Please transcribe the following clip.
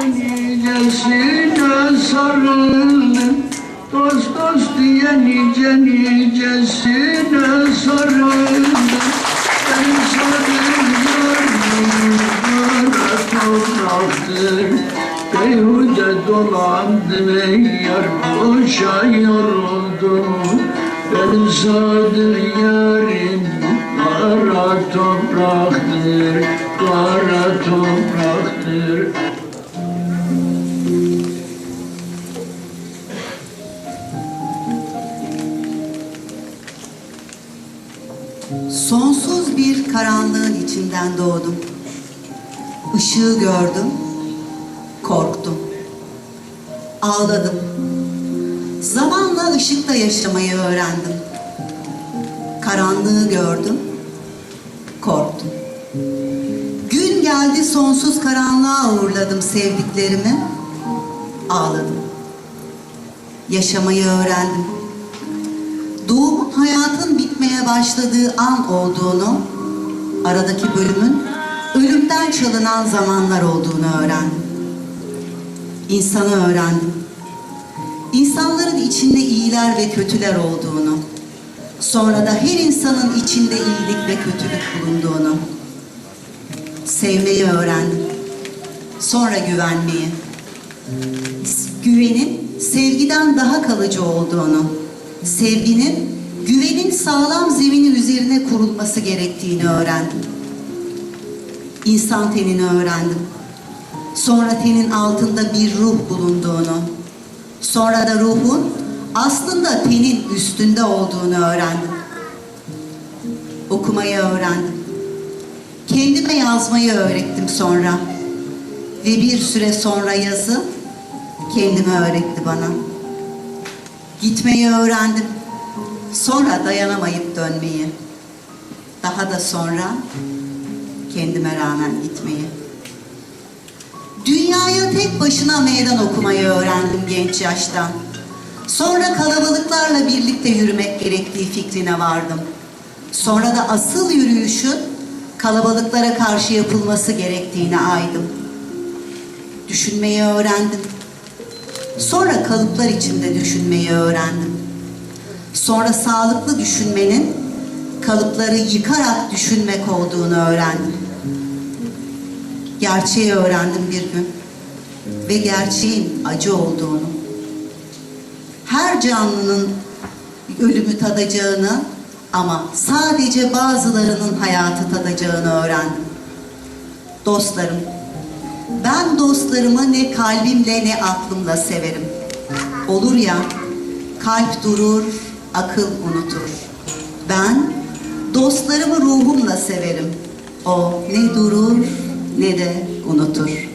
nicesine sarıldım Dost dost diye nice nicesine sarıldım Ben sarılıyorum kara topraktır Beyhude dolandım ey yar boşa yoruldum Benim sadık yarim kara topraktır Kara topraktır Sonsuz bir karanlığın içinden doğdum. Işığı gördüm, korktum. Ağladım. Zamanla ışıkta yaşamayı öğrendim. Karanlığı gördüm, korktum. Gün geldi sonsuz karanlığa uğurladım sevdiklerimi. Ağladım. Yaşamayı öğrendim bitmeye başladığı an olduğunu, aradaki bölümün ölümden çalınan zamanlar olduğunu öğrendim. İnsanı öğrendim. İnsanların içinde iyiler ve kötüler olduğunu, sonra da her insanın içinde iyilik ve kötülük bulunduğunu, sevmeyi öğrendim. Sonra güvenmeyi, güvenin sevgiden daha kalıcı olduğunu, sevginin güvenin sağlam zemini üzerine kurulması gerektiğini öğrendim. İnsan tenini öğrendim. Sonra tenin altında bir ruh bulunduğunu, sonra da ruhun aslında tenin üstünde olduğunu öğrendim. Okumayı öğrendim. Kendime yazmayı öğrettim sonra. Ve bir süre sonra yazı kendime öğretti bana. Gitmeyi öğrendim. Sonra dayanamayıp dönmeyi. Daha da sonra kendime rağmen gitmeyi. Dünyaya tek başına meydan okumayı öğrendim genç yaştan. Sonra kalabalıklarla birlikte yürümek gerektiği fikrine vardım. Sonra da asıl yürüyüşün kalabalıklara karşı yapılması gerektiğine aydım. Düşünmeyi öğrendim. Sonra kalıplar içinde düşünmeyi öğrendim. Sonra sağlıklı düşünmenin kalıpları yıkarak düşünmek olduğunu öğrendim. Gerçeği öğrendim bir gün ve gerçeğin acı olduğunu. Her canlının ölümü tadacağını ama sadece bazılarının hayatı tadacağını öğrendim. Dostlarım, ben dostlarımı ne kalbimle ne aklımla severim. Olur ya, kalp durur, akıl unutur. Ben dostlarımı ruhumla severim. O ne durur ne de unutur.